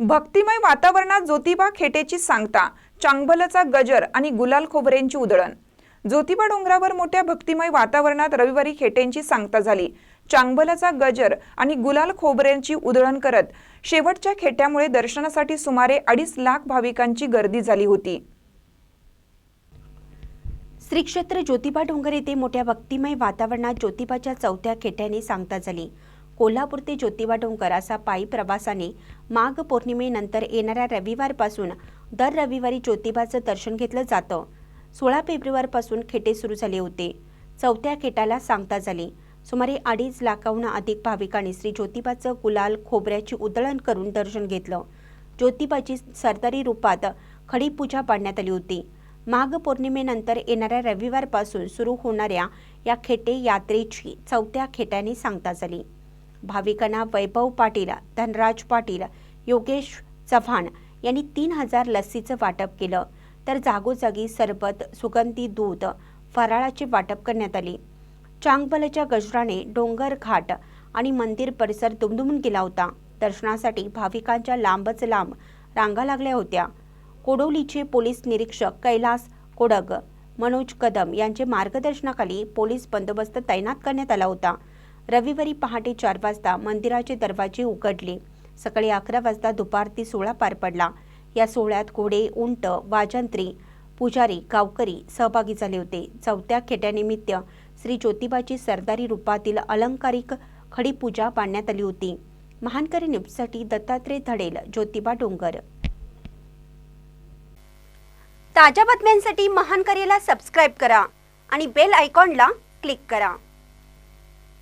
भक्तिमय वातावरणात ज्योतिबा खेटेची सांगता चांगभलचा गजर आणि गुलाल खोबरेंची उधळण. ज्योतिबा डोंगरावर मोठ्या भक्तिमय वातावरणात रविवारी खेटेंची सांगता झाली. चांगभलचा गजर आणि गुलाल खोबरेंची उधळण करत शेवटच्या खेट्यामुळे दर्शनासाठी सुमारे अडीच लाख भाविकांची गर्दी झाली होती. श्री क्षेत्र ज्योतिबा डोंगर येथे मोठ्या भक्तिमय वातावरणात ज्योतिबाच्या चौथ्या खेट्याने सांगता झाली. कोल्हापूर ते ज्योतिबा डोंगर असा पायी प्रवासाने माघ पौर्णिमेनंतर येणाऱ्या रविवारपासून दर रविवारी ज्योतिबाचं दर्शन घेतलं जातं. सोळा फेब्रुवारपासून खेटे सुरू झाले होते. चौथ्या खेटाला सांगता झाली. सुमारे अडीच लाखाहून अधिक भाविकांनी श्री ज्योतिबाचं गुलाल खोबऱ्याची उधळण करून दर्शन घेतलं. ज्योतिबाची सरदारी रूपात खडी पूजा पाडण्यात आली होती. माघ पौर्णिमेनंतर येणाऱ्या रविवारपासून सुरू होणाऱ्या या खेटे यात्रेची चौथ्या खेट्याने सांगता झाली. भाविकांना वैभव पाटील धनराज पाटील योगेश चव्हाण यांनी तीन हजार लस्सीचं वाटप केलं. तर जागोजागी सरबत सुगंधी दूध फराळाचे वाटप करण्यात आले. चांगबलच्या गजराने डोंगर घाट आणि मंदिर परिसर दुमदुमून गेला होता. दर्शनासाठी भाविकांच्या लांबच लांब रांगा लागल्या होत्या. कोडोलीचे पोलीस निरीक्षक कैलास कोडग मनोज कदम यांचे मार्गदर्शनाखाली पोलीस बंदोबस्त तैनात करण्यात आला होता. रविवारी पहाटे चार वाजता मंदिराचे दरवाजे उघडले. सकाळी अकरा वाजता दुपारती सोहळा पार पडला. या सोहळ्यात घोडे उंट वाजंत्री पुजारी गावकरी सहभागी झाले होते. चौथ्या खेट्यानिमित्त श्री ज्योतिबाची सरदारी रूपातील अलंकारिक खडी पूजा पाडण्यात आली होती. महानकरी न्यूजसाठी दत्तात्रय धडेल ज्योतिबा डोंगर. ताज्या बातम्यांसाठी महानकरीला सबस्क्राईब करा आणि बेल आयकॉनला क्लिक करा.